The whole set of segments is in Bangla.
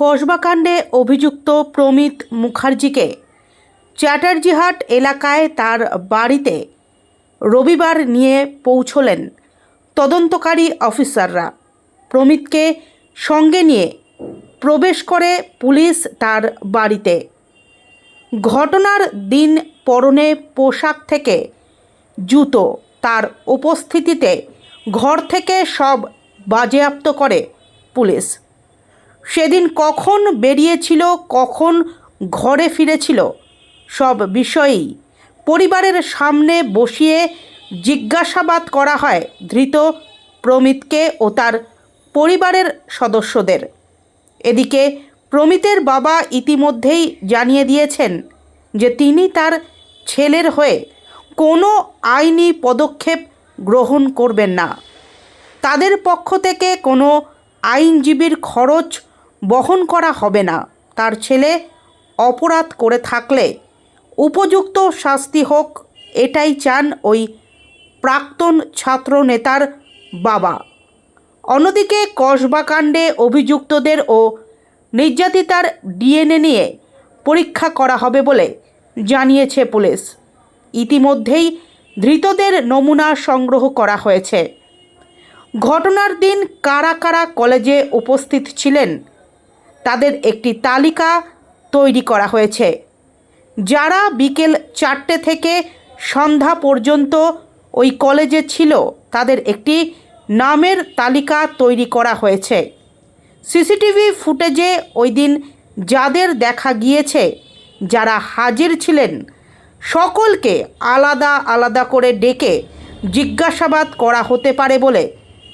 কসবাকাণ্ডে অভিযুক্ত প্রমিত মুখার্জিকে চ্যাটার্জিহাট এলাকায় তার বাড়িতে রবিবার নিয়ে পৌঁছলেন তদন্তকারী অফিসাররা। প্রমিতকে সঙ্গে নিয়ে প্রবেশ করে পুলিশ তার বাড়িতে। ঘটনার দিন পরনে পোশাক থেকে জুতো তার উপস্থিতিতে ঘর থেকে সব বাজেয়াপ্ত করে পুলিশ। সেদিন কখন বেরিয়েছিল, কখন ঘরে ফিরেছিল, সব বিষয়েই পরিবারের সামনে বসিয়ে জিজ্ঞাসাবাদ করা হয় ধৃত প্রমিতকে ও তার পরিবারের সদস্যদের। এদিকে প্রমিতের বাবা ইতিমধ্যেই জানিয়ে দিয়েছেন যে তিনি তার ছেলের হয়ে কোনো আইনি পদক্ষেপ গ্রহণ করবেন না। তাদের পক্ষ থেকে কোনো আইনজীবীর খরচ বহন করা হবে না। তার ছেলে অপরাধ করে থাকলে উপযুক্ত শাস্তি হোক, এটাই চান ওই প্রাক্তন ছাত্র নেতার বাবা। অন্যদিকে কসবাকাণ্ডে অভিযুক্তদের ও নির্যাতিতার ডিএনএ নিয়ে পরীক্ষা করা হবে বলে জানিয়েছে পুলিশ। ইতিমধ্যেই ধৃতদের নমুনা সংগ্রহ করা হয়েছে। ঘটনার দিন কারা কারা কলেজে উপস্থিত ছিলেন তাদের একটি তালিকা তৈরি করা হয়েছে। যারা বিকেল চারটে থেকে সন্ধ্যা পর্যন্ত ওই কলেজে ছিল, তাদের একটি নামের তালিকা তৈরি করা হয়েছে। সিসিটিভি ফুটেজে ওই দিন যাদের দেখা গিয়েছে, যারা হাজির ছিলেন, সকলকে আলাদা আলাদা করে ডেকে জিজ্ঞাসাবাদ করা হতে পারে বলে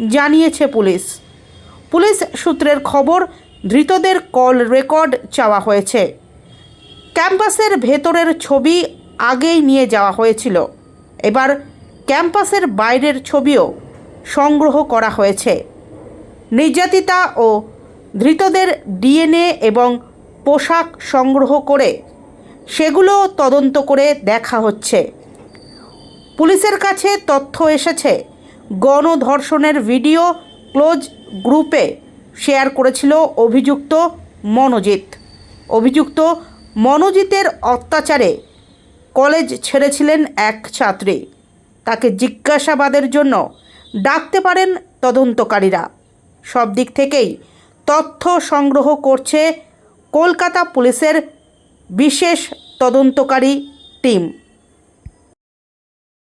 জানিয়েছে পুলিশ। পুলিশ সূত্রের খবর ধৃতদের কল রেকর্ড চাওয়া হয়েছে। ক্যাম্পাসের ভেতরের ছবি আগেই নিয়ে যাওয়া হয়েছিল। এবার ক্যাম্পাসের বাইরের ছবিও সংগ্রহ করা হয়েছে। নির্যাতিতা ও ধৃতদের ডিএনএ এবং পোশাক সংগ্রহ করে সেগুলো তদন্ত করে দেখা হচ্ছে। পুলিশের কাছে তথ্য এসেছে, গণধর্ষণের ভিডিও ক্লোজ গ্রুপে শেয়ার করেছিল অভিযুক্ত মনোজিৎ। অভিযুক্ত মনোজিতের অত্যাচারে কলেজ ছেড়েছিলেন এক ছাত্রী। তাকে জিজ্ঞাসাবাদের জন্য ডাকতে পারেন তদন্তকারীরা। সব দিক থেকেই তথ্য সংগ্রহ করছে কলকাতা পুলিশের বিশেষ তদন্তকারী টিম।